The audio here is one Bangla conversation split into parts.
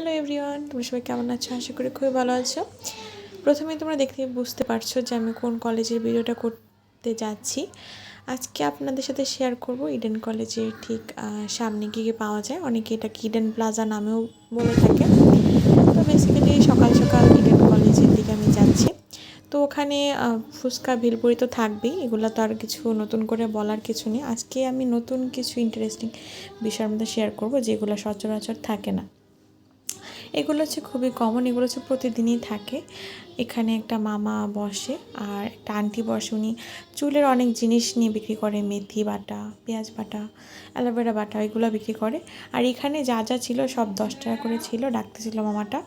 হ্যালো এভরিওয়ান তোমরা সবাই কেমন আছো? আশা করি খুবই ভালো আছো। প্রথমে তোমরা দেখতে বুঝতে পারছ যে আমি কোন কলেজের ভিডিওটা করতে যাচ্ছি। আজকে আপনাদের সাথে শেয়ার করব ইডেন কলেজের ঠিক সামনে গিয়ে পাওয়া যায়। অনেকে এটাকে ইডেন প্লাজা নামেও বলে থাকে। তো বেসিক্যালি সকাল সকাল ইডেন কলেজের দিকে আমি যাচ্ছি। তো ওখানে ফুচকা, ভেলপুরি তো থাকবেই। এগুলো তো আর কিছু নতুন করে বলার কিছু নেই। আজকে আমি নতুন কিছু ইন্টারেস্টিং বিষয়ের মধ্যে শেয়ার করব, যেগুলো সচরাচর থাকে না। এগুলো হচ্ছে খুবই কমন এগুলো হচ্ছে প্রতিদিনই থাকে। এখানে একটা মামা বসে আর একটা আন্টি বসে। উনি চুলের অনেক জিনিস নিয়ে বিক্রি করে, মেথি বাটা, পেঁয়াজ বাটা অ্যালোভেরা বাটা, এগুলো বিক্রি করে। আর এখানে যা যা ছিল সব দশ টাকা করে ছিল ডাকতেছিল মামাটা।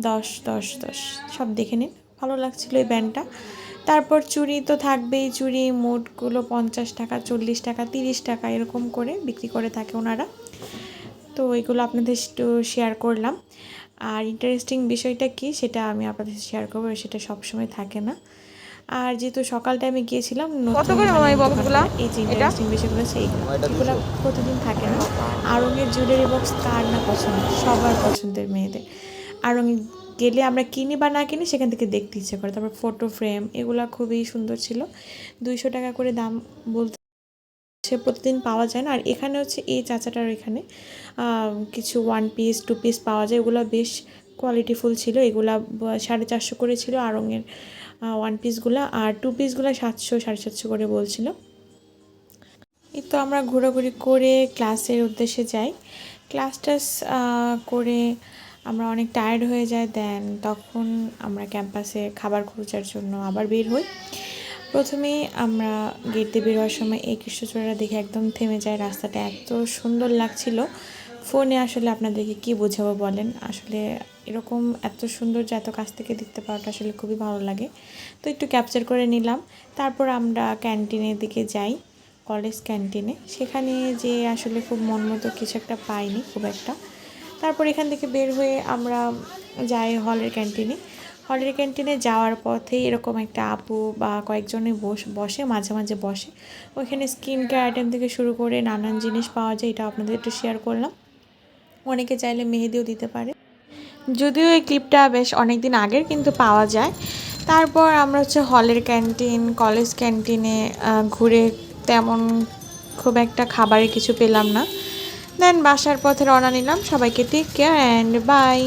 দশ দশ দশ, সব দেখে নিন, ভালো লাগছিল এই ব্যান্ডটা তারপর চুড়ি তো থাকবেই, চুড়ি মোটগুলো পঞ্চাশ টাকা, চল্লিশ টাকা, তিরিশ টাকা, এরকম করে বিক্রি করে থাকে ওনারা। তো এগুলো আপনাদের একটু শেয়ার করলাম। আর ইন্টারেস্টিং বিষয়টা কি সেটা আমি আপনাদের সাথে শেয়ার করব সেটা সবসময় থাকে না। আর যেহেতু সকাল টাইমে গিয়েছিলাম কত করে মামা এই বক্সগুলা? এই যে ইন্টারেস্টিং বিষয়গুলো সেইগুলো এগুলো প্রতিদিন থাকে না। আরঙের জুয়েলারি বক্স কার না পছন্দ? সবার পছন্দের মেয়েদের। আরঙে গেলে আমরা কিনি বা না কিনি সেখান থেকে দেখতে ইচ্ছে করে। তারপর ফটো ফ্রেম এগুলো খুবই সুন্দর ছিল। দুইশো টাকা করে দাম বলতে সে প্রতিদিন পাওয়া যায় না। আর এখানে হচ্ছে এই চাচাটার এখানে কিছু ওয়ান পিস টু পিস পাওয়া যায়। ওগুলো বেশ কোয়ালিটিফুল ছিল। এগুলা সাড়ে চারশো করে ছিল আড়ঙের ওয়ান পিসগুলো আর টু পিসগুলো সাতশো, সাড়ে সাতশো করে বলছিল। এই তো আমরা ঘোরাঘুরি করে ক্লাসের উদ্দেশ্যে যাই। ক্লাস টাস করে আমরা অনেক টায়ার্ড হয়ে যাই। দেন তখন আমরা ক্যাম্পাসে খাবার খোঁজার জন্য আবার বের হই। প্রথমে আমরা গেট দিয়ে বের হওয়ার সময় এই কৃষ্ণচূড়াটা দেখে একদম থেমে যায়। রাস্তাটা এত সুন্দর লাগছিল। ফোনে আসলে আপনাদেরকে কি বোঝাবো বলেন? আসলে এরকম এত সুন্দর যে এত কাছ থেকে দেখতে পাওয়াটা আসলে খুবই ভালো লাগে। তো একটু ক্যাপচার করে নিলাম। তারপর আমরা ক্যান্টিনের দিকে যাই কলেজ ক্যান্টিনে সেখানে যে আসলে খুব মন মতো কিছু একটা পাইনি, খুব একটা। তারপর এখান থেকে বের হয়ে আমরা যাই হলের ক্যান্টিনে হলের ক্যান্টিনে যাওয়ার পথে এরকম একটা আপু বা কয়েকজনে বস, বসে, মাঝে মাঝে বসে। ওইখানে স্কিন কেয়ার আইটেম থেকে শুরু করে নানান জিনিস পাওয়া যায়, এটা আপনাদের একটু শেয়ার করলাম। অনেকে চাইলে মেহেদিও দিতে পারে। যদিও এই ক্লিপটা বেশ অনেক দিন আগের কিন্তু পাওয়া যায়। তারপর আমরা হচ্ছে হলের ক্যান্টিন কলেজ ক্যান্টিনে ঘুরে তেমন খুব একটা খাবারের কিছু পেলাম না। দেন বাসার পথে রওনা নিলাম। সবাইকে টেক কেয়ার অ্যান্ড বাই